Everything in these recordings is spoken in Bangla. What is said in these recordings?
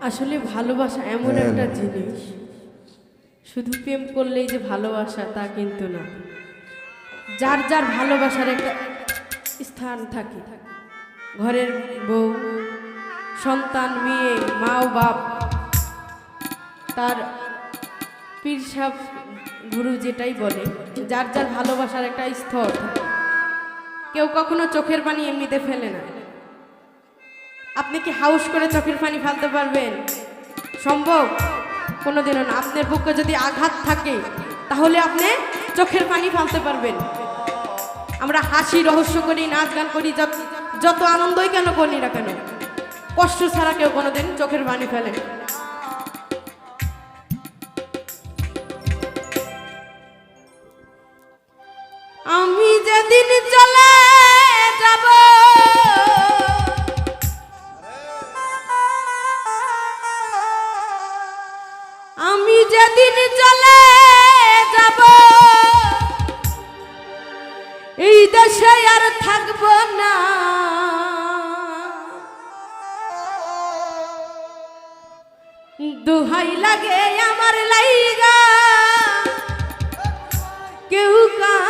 আসলে ভালোবাসা এমন হ্যাঁ। একটা জিনিস। শুধু প্রেম করলেই যে ভালোবাসা তা কিন্তু না। যার যার ভালোবাসার একটা স্থান থাকে। ঘরের বউ সন্তান মেয়ে মা ও বাপ তার পীরসাব গুরু যেটাই বলে যার যার ভালোবাসার একটা স্থল থাকে। কেউ কখনো চোখের পানি এমনিতে ফেলে না। আপনি কি হাউস করে চোখের পানি ফেলতে পারবেন? সম্ভব? কোনোদিনও না। আপনার বুকে যদি আঘাত থাকে, তাহলে আপনি চোখের পানি ফেলতে পারবেন। আমরা হাসি, রহস্য করি, নাচ গান করি, যত যত আনন্দই কেন করি না কেন, কষ্ট ছাড়া কেউ কোনোদিন চোখের পানি ফেলে আমি যেদিন চলে দুহাই লাগে আমার লাইগা। কেউ কাম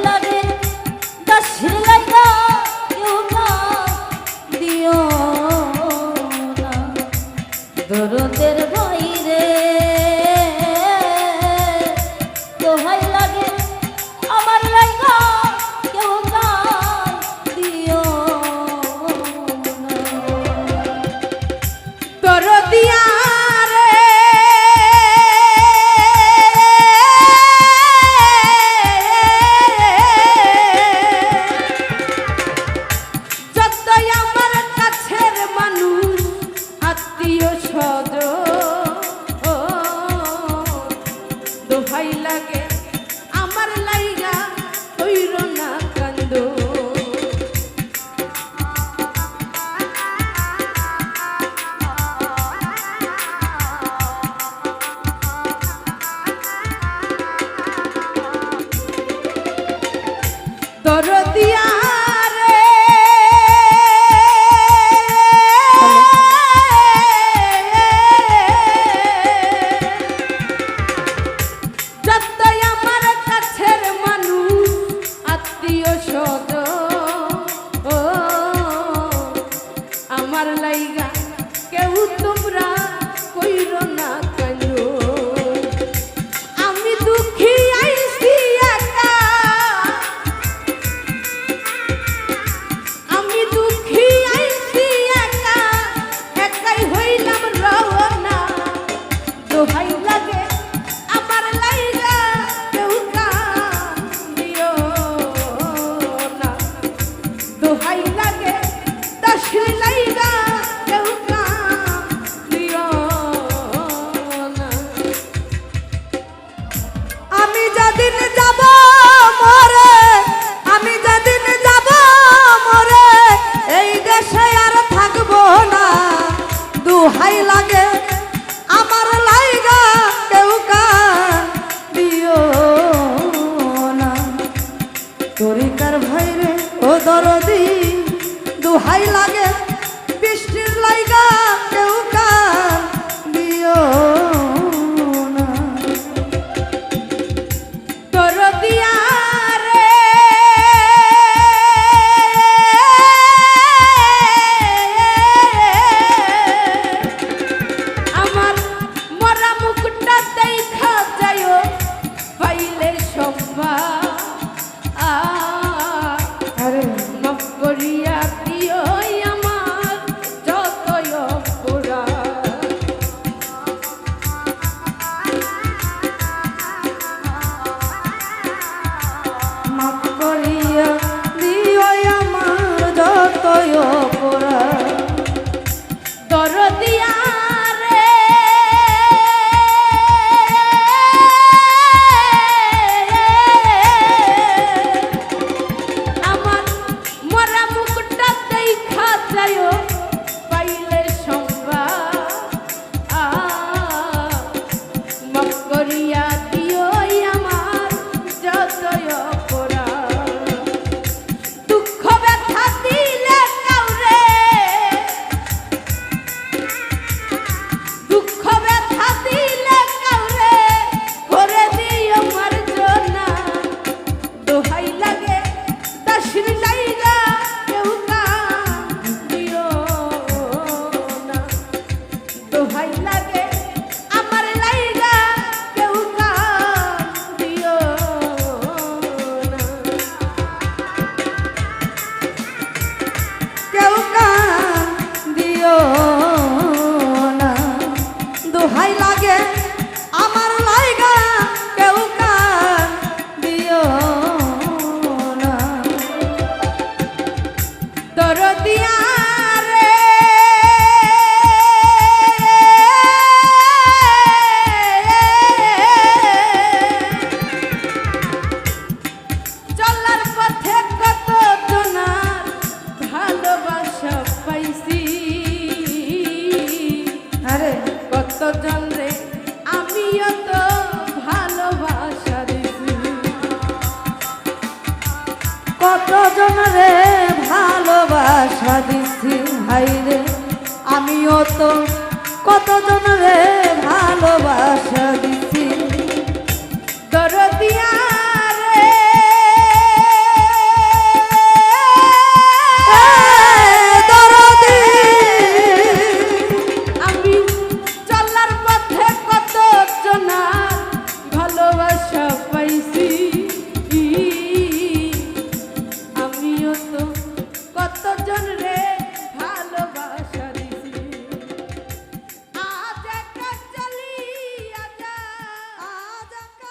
দরদের বাইরে আত্মীয় সজ লাইগা কেউ তোমরা কইর দুহাই লাগে, আমার লাইগা কেউ দিও না। তরিকার ভাইরে ও দরদি দুহাই লাগে, বৃষ্টির লাইগা কতজন রে ভালোবাসা দিছি ভাই রে? আমিও তো কতজন রে ভালোবাসা দিছি? দরদিয়া